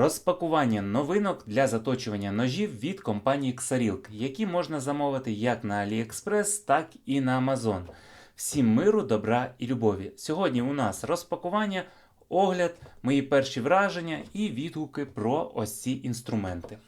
Розпакування новинок для заточування ножів від компанії Xarilk, які можна замовити як на AliExpress, так і на Amazon. Всім миру, добра і любові. Сьогодні у нас розпакування, огляд, мої перші враження і відгуки про ось ці інструменти.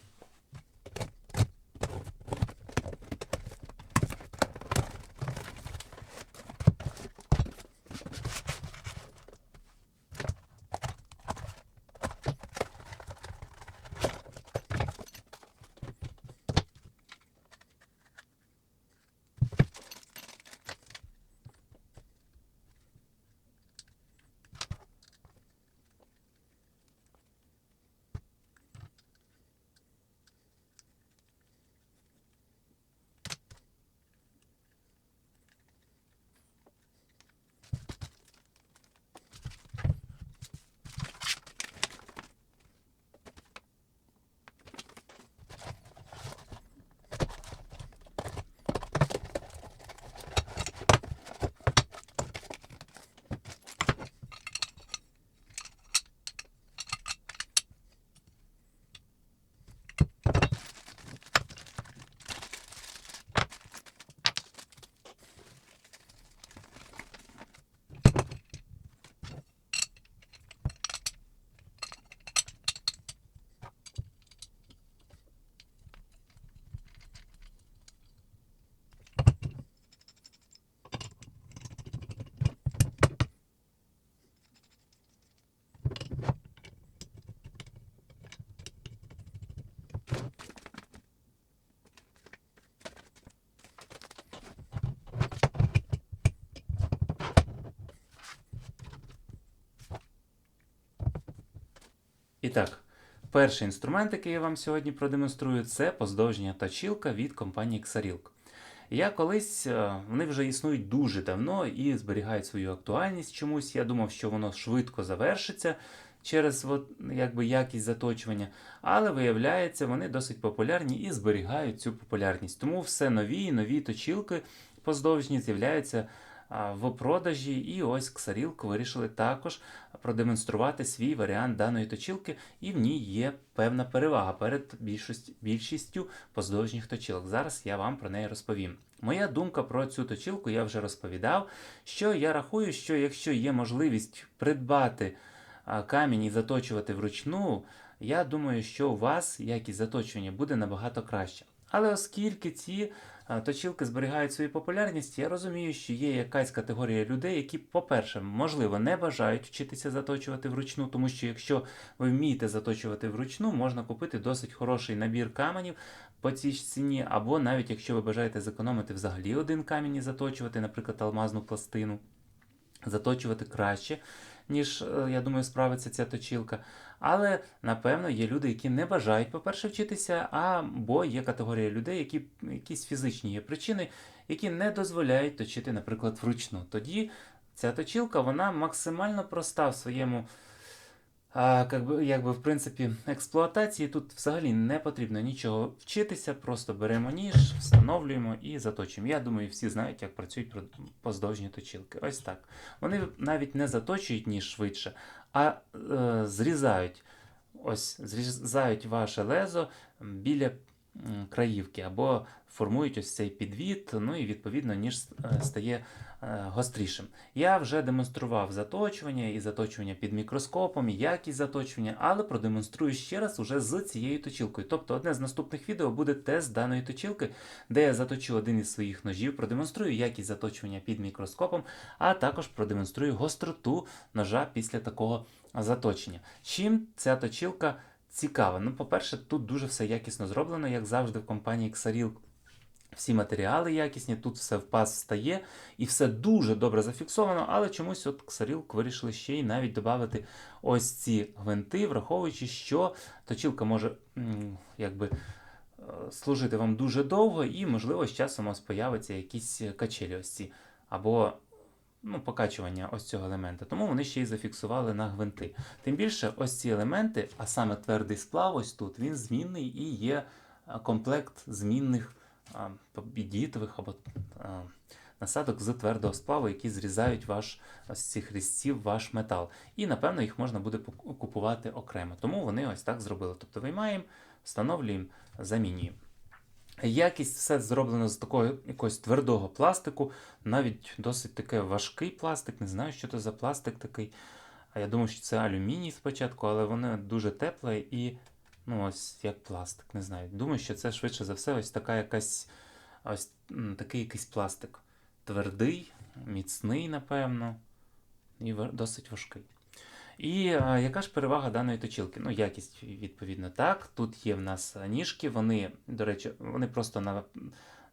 І так, перший інструмент, який я вам сьогодні продемонструю, це поздовжня точилка від компанії Xarilk. Я колись, е, вони вже існують дуже давно і зберігають свою актуальність чомусь. Я думав, що воно швидко завершиться через от, якби, якість заточування, але виявляється, вони досить популярні і зберігають цю популярність. Тому все нові і нові точилки поздовжні з'являються в продажі, і ось Xarilk вирішили також продемонструвати свій варіант даної точилки, і в ній є певна перевага перед більшістю поздовжніх точилок. Зараз я вам про неї розповім. Моя думка про цю точилку я вже розповідав. Що я рахую, що якщо є можливість придбати камінь і заточувати вручну, я думаю, що у вас якість заточування буде набагато краще. Але оскільки ці а, точилки зберігають свою популярність, я розумію, що є якась категорія людей, які, по-перше, можливо, не бажають вчитися заточувати вручну, тому що якщо ви вмієте заточувати вручну, можна купити досить хороший набір каменів по цій ціні, або навіть якщо ви бажаєте зекономити взагалі один камінь і заточувати, наприклад, алмазну пластину, заточувати краще. Ніж, е, я думаю, справиться ця точилка. Але, напевно, є люди, які не бажають, по-перше, вчитися, або є категорія людей, які якісь фізичні є причини, які не дозволяють точити, наприклад, вручну. Тоді ця точилка вона максимально проста в своєму, а, как би, якби, в принципі, експлуатації. Тут взагалі не потрібно нічого вчитися, просто беремо ніж, встановлюємо і заточуємо. Я думаю, всі знають, як працюють поздовжні точилки. Ось так. Вони навіть не заточують ніж швидше, а е, зрізають. Ось зрізають ваше лезо біля краївки або формують ось цей підвід, ну і відповідно ніж е, стає гострішим. Я вже демонстрував заточування і заточування під мікроскопом, і якість заточування, але продемонструю ще раз уже з цією точилкою. Тобто одне з наступних відео буде тест даної точилки, де я заточу один із своїх ножів, продемонструю якість заточування під мікроскопом, а також продемонструю гостроту ножа після такого заточення. Чим ця точилка цікава? Ну, по-перше, тут дуже все якісно зроблено, як завжди в компанії Xarilk. Всі матеріали якісні, тут все в паз встає і все дуже добре зафіксовано, але чомусь от Xarilk вирішили ще й навіть додати ось ці гвинти, враховуючи, що точилка може якби, е, служити вам дуже довго, і, можливо, з часом у вас появиться якісь качелі ось ці, або ну, покачування ось цього елемента. Тому вони ще й зафіксували на гвинти. Тим більше, ось ці елементи, а саме твердий сплав, ось тут, він змінний і є комплект змінних а, підітових або насадок з твердого сплаву, які зрізають ваш ось цих різців ваш метал. І напевно їх можна буде купувати окремо. Тому вони ось так зробили. Тобто виймаємо, встановлюємо, замінюємо. Якість все зроблено з такого якогось твердого пластику, навіть досить таке важкий пластик. Не знаю, що це за пластик такий. А я думав, що це алюміній спочатку, але воно дуже тепле і ну, ось як пластик, не знаю. Думаю, що це швидше за все ось така якась ось такий якийсь пластик. Твердий, міцний, напевно, і досить важкий. І а, яка ж перевага даної точилки? Ну, якість, відповідно, так. Тут є в нас ніжки, вони, до речі, вони просто на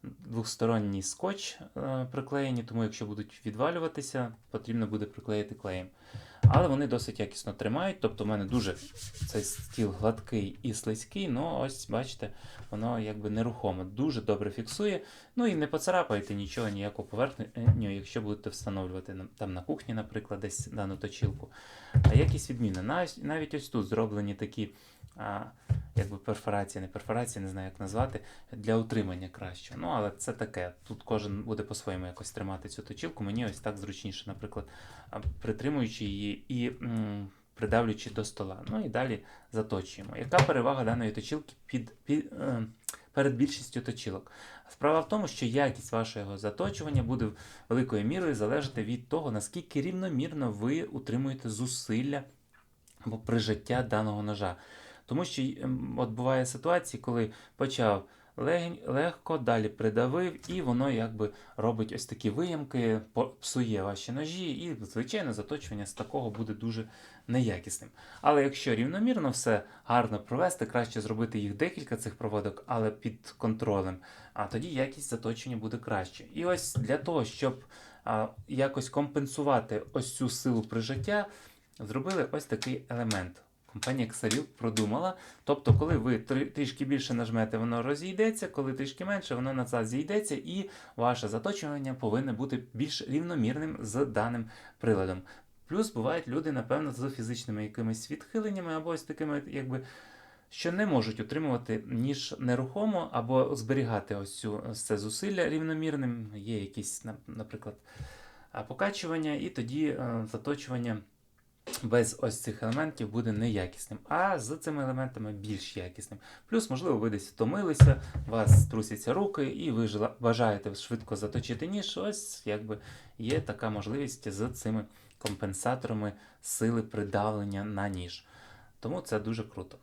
двохсторонній скотч е, приклеєні, тому якщо будуть відвалюватися, потрібно буде приклеїти клеєм. Але вони досить якісно тримають. Тобто, в мене дуже цей стіл гладкий і слизький, ну ось бачите, воно якби нерухомо, дуже добре фіксує. Ну і не поцарапаєте нічого, ніякого поверхню, якщо будете встановлювати там на кухні, наприклад, десь дану точилку. А якість відмінна. Навіть, навіть ось тут зроблені такі. Якби перфорації, не перфорації, не знаю, як назвати, для утримання кращого. Ну, але це таке. Тут кожен буде по-своєму якось тримати цю точилку. Мені ось так зручніше, наприклад, притримуючи її і м, придавлюючи до стола. Ну і далі заточуємо. Яка перевага даної точилки під, під, е, перед більшістю точилок? Справа в тому, що якість вашого заточування буде великою мірою залежати від того, наскільки рівномірно ви утримуєте зусилля або прижиття даного ножа. Тому що ем, от буває ситуації, коли почав легко, далі придавив, і воно якби робить ось такі виямки, псує ваші ножі, і, звичайно, заточування з такого буде дуже неякісним. Але якщо рівномірно все гарно провести, краще зробити їх декілька цих проводок, але під контролем, а тоді якість заточення буде краще. І ось для того, щоб а, якось компенсувати ось цю силу прижиття, зробили ось такий елемент. Компанія Xaril продумала. Тобто, коли ви трішки більше нажмете, воно розійдеться, коли трішки менше, воно назад зійдеться, і ваше заточування повинне бути більш рівномірним з даним приладом. Плюс бувають люди, напевно, з фізичними якимись відхиленнями або ось такими, якби. Що не можуть утримувати ніж нерухомо або зберігати ось цю ось це зусилля рівномірним. Є якісь, наприклад, покачування, і тоді е, заточування без ось цих елементів буде неякісним, а з цими елементами більш якісним. Плюс, можливо, ви десь втомилися, вас трусяться руки, і ви бажаєте швидко заточити ніж. Ось якби є така можливість з цими компенсаторами сили придавлення на ніж. Тому це дуже круто.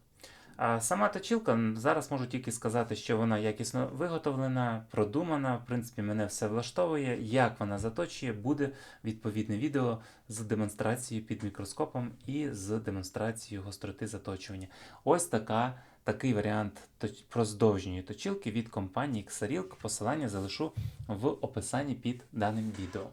А сама точилка зараз можу тільки сказати, що вона якісно виготовлена, продумана. В принципі, мене все влаштовує. Як вона заточує, буде відповідне відео з демонстрацією під мікроскопом і з демонстрацією гостроти заточування. Ось така, такий варіант проздовжньої точилки від компанії Xarilk. Посилання залишу в описанні під даним відео.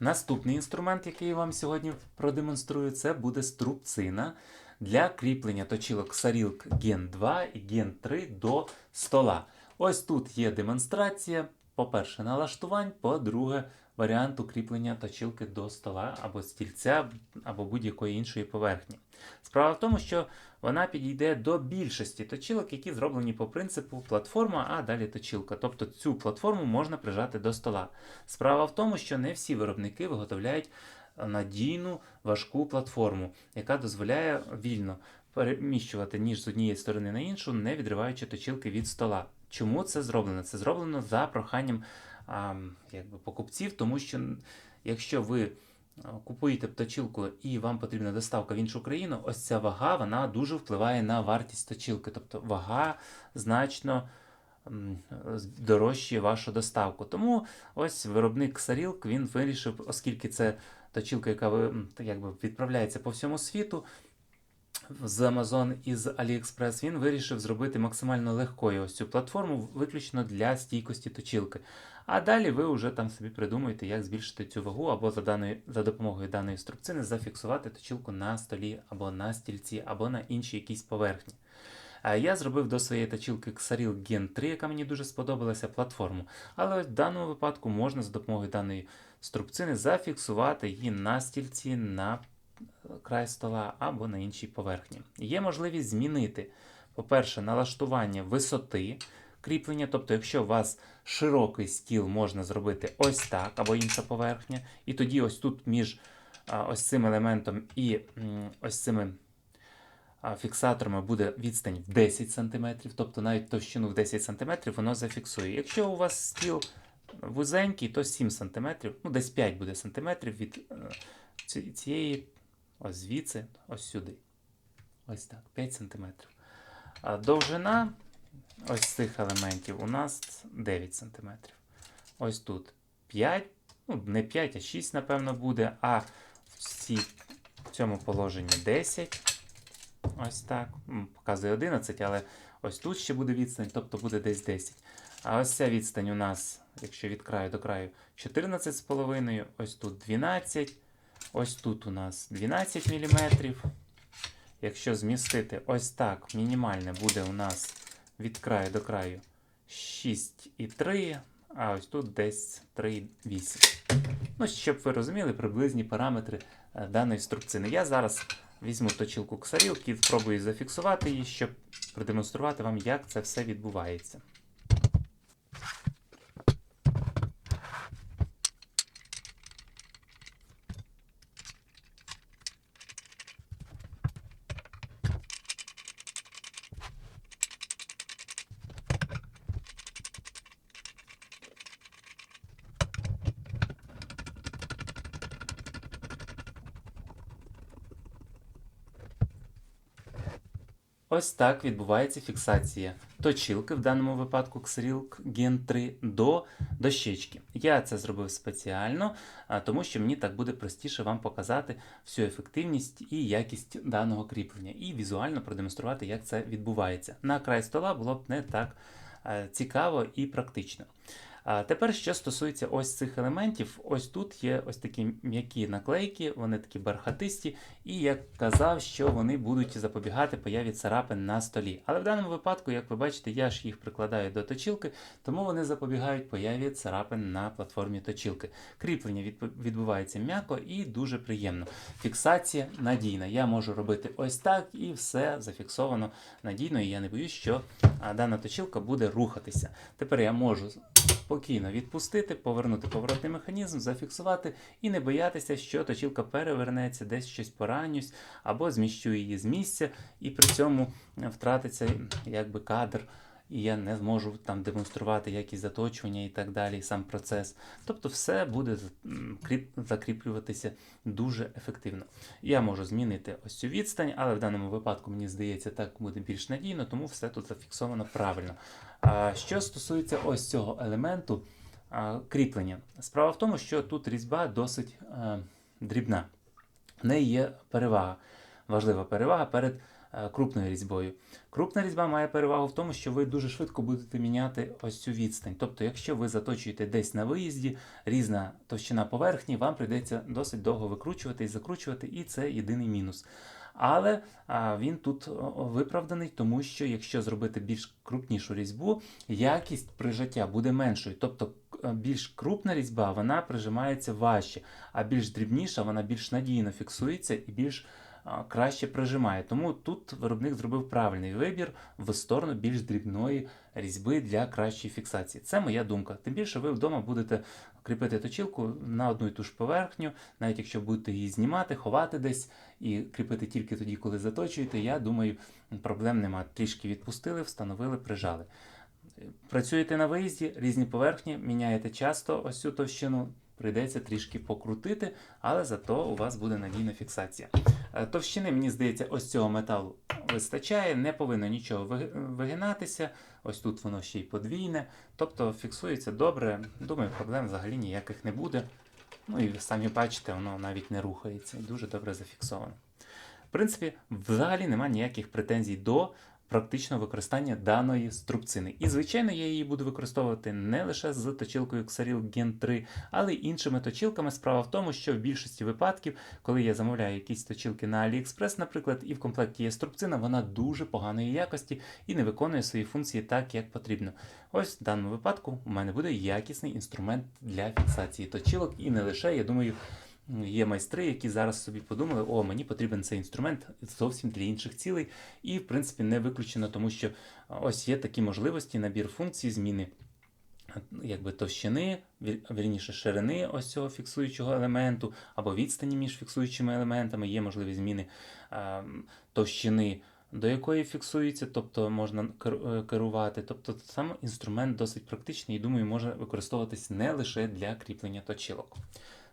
Наступний інструмент, який я вам сьогодні продемонструю, це буде струбцина для кріплення точилок Xarilk Gen 2 і Gen 3 до стола. Ось тут є демонстрація. По-перше, налаштувань, по-друге, варіант укріплення точилки до стола або стільця, або будь-якої іншої поверхні. Справа в тому, що вона підійде до більшості точилок, які зроблені по принципу платформа, а далі точилка. Тобто цю платформу можна прижати до стола. Справа в тому, що не всі виробники виготовляють надійну важку платформу, яка дозволяє вільно переміщувати ніж з однієї сторони на іншу, не відриваючи точилки від стола. Чому це зроблено? Це зроблено за проханням а, якби, покупців, тому що якщо ви купуєте точилку і вам потрібна доставка в іншу країну, ось ця вага вона дуже впливає на вартість точилки. Тобто вага значно з- вашу доставку. Тому ось виробник Xarilk, він вирішив, оскільки це точилка, яка якби відправляється по всьому світу. З Amazon і з AliExpress він вирішив зробити максимально легкою ось цю платформу, виключно для стійкості точилки. А далі ви вже там собі придумаєте, як збільшити цю вагу, або за, даною, за допомогою даної струбцини зафіксувати точилку на столі, або на стільці, або на іншій якійсь поверхні. А Я зробив до своєї точилки Xaril Gen 3, яка мені дуже сподобалася, платформу. Але в даному випадку можна за допомогою даної струбцини зафіксувати її на стільці, на край стола або на іншій поверхні. Є можливість змінити, по-перше, налаштування висоти кріплення. Тобто, якщо у вас широкий стіл, можна зробити ось так, або інша поверхня. І тоді ось тут між ось цим елементом і ось цими фіксаторами буде відстань в 10 см, тобто навіть товщину в 10 см воно зафіксує. Якщо у вас стіл вузенький, то 7 см, ну десь 5 буде сантиметрів від е, цієї, ось звідси, ось сюди. Ось так, 5 см. А довжина ось цих елементів у нас 9 см. Ось тут 5, ну не 5, а 6, напевно, буде, а в цьому положенні 10. Ось так. Показує 11, але ось тут ще буде відстань, тобто буде десь 10. А ось ця відстань у нас, якщо від краю до краю, 14,5, ось тут 12, ось тут у нас 12 мм. Якщо змістити ось так, мінімальне буде у нас від краю до краю 6,3, а ось тут десь 3,8. Ну, щоб ви розуміли приблизні параметри е, даної струбцини. Я зараз візьму точілку ксарілки спробую зафіксувати її, щоб продемонструвати вам, як це все відбувається. Ось так відбувається фіксація точилки, в даному випадку Xerilk Gen 3 до дощечки. Я це зробив спеціально, тому що мені так буде простіше вам показати всю ефективність і якість даного кріплення, і візуально продемонструвати, як це відбувається. На край стола було б не так цікаво і практично. А тепер, що стосується ось цих елементів, ось тут є ось такі м'які наклейки, вони такі бархатисті, і я казав, що вони будуть запобігати появі царапин на столі. Але в даному випадку, як ви бачите, я ж їх прикладаю до точілки, тому вони запобігають появі царапин на платформі точілки. Кріплення відбувається м'яко і дуже приємно. Фіксація надійна. Я можу робити ось так, і все зафіксовано надійно, і я не боюсь, що дана точілка буде рухатися. Тепер я можу спокійно відпустити, повернути поворотний механізм, зафіксувати і не боятися, що точілка перевернеться, десь щось поранюсь, або зміщу її з місця, і при цьому втратиться якби кадр. І я не зможу там демонструвати якість заточування і так далі, сам процес. Тобто все буде закріплюватися дуже ефективно. Я можу змінити ось цю відстань, але в даному випадку, мені здається, так буде більш надійно, тому все тут зафіксовано правильно. Що стосується ось цього елементу кріплення, справа в тому, що тут різьба досить е, дрібна. В неї є перевага, важлива перевага перед е, крупною різьбою. Крупна різьба має перевагу в тому, що ви дуже швидко будете міняти ось цю відстань. Тобто, якщо ви заточуєте десь на виїзді, різна товщина поверхні, вам прийдеться досить довго викручувати і закручувати, і це єдиний мінус. Але він тут виправданий, тому що якщо зробити більш крупнішу різьбу, якість прижаття буде меншою. Тобто більш крупна різьба вона прижимається важче, а більш дрібніша вона більш надійно фіксується і більш краще прижимає. Тому тут виробник зробив правильний вибір в сторону більш дрібної різьби для кращої фіксації. Це моя думка. Тим більше ви вдома будете кріпити точилку на одну і ту ж поверхню, навіть якщо будете її знімати, ховати десь і кріпити тільки тоді, коли заточуєте, я думаю, проблем нема. Трішки відпустили, встановили, прижали. Працюєте на виїзді, різні поверхні, міняєте часто ось цю товщину, прийдеться трішки покрутити, але зато у вас буде надійна фіксація. Е, Товщини, мені здається, ось цього металу вистачає, не повинно нічого вигинатися. Ось тут воно ще й подвійне, тобто фіксується добре. Думаю, проблем взагалі ніяких не буде. Ну і самі бачите, воно навіть не рухається і дуже добре зафіксовано. В принципі, взагалі немає ніяких претензій до практичного використання даної струбцини. І, звичайно, я її буду використовувати не лише з точилкою Xaril Gen 3, але й іншими точилками. Справа в тому, що в більшості випадків, коли я замовляю якісь точилки на AliExpress, наприклад, і в комплекті є струбцина, вона дуже поганої якості і не виконує свої функції так, як потрібно. Ось в даному випадку у мене буде якісний інструмент для фіксації точилок, і не лише, я думаю, є майстри, які зараз собі подумали, о, мені потрібен цей інструмент зовсім для інших цілей, і в принципі не виключено, тому що ось є такі можливості, набір функцій, зміни якби товщини, вір- вірніше ширини ось цього фіксуючого елементу, або відстані між фіксуючими елементами, є можливість зміни е, товщини, до якої фіксується, тобто можна е, керувати. Тобто сам інструмент досить практичний і думаю, може використовуватись не лише для кріплення точилок.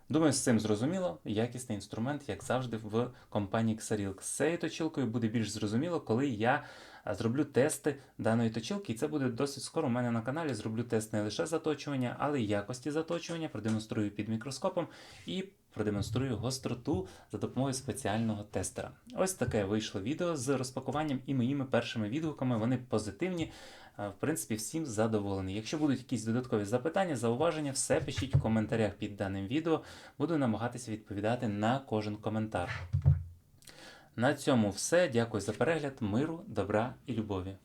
Думаю, з цим зрозуміло. Якісний інструмент, як завжди, в компанії Xarilk. З цією точилкою буде більш зрозуміло, коли я зроблю тести даної точилки, і це буде досить скоро. У мене на каналі зроблю тест не лише заточування, але й якості заточування, продемонструю під мікроскопом і продемонструю гостроту за допомогою спеціального тестера. Ось таке вийшло відео з розпакуванням і моїми першими відгуками. Вони позитивні. Е, В принципі, всім задоволений. Якщо будуть якісь додаткові запитання, зауваження, все пишіть в коментарях під даним відео. Буду намагатися відповідати на кожен коментар. На цьому все. Дякую за перегляд, миру, добра і любові.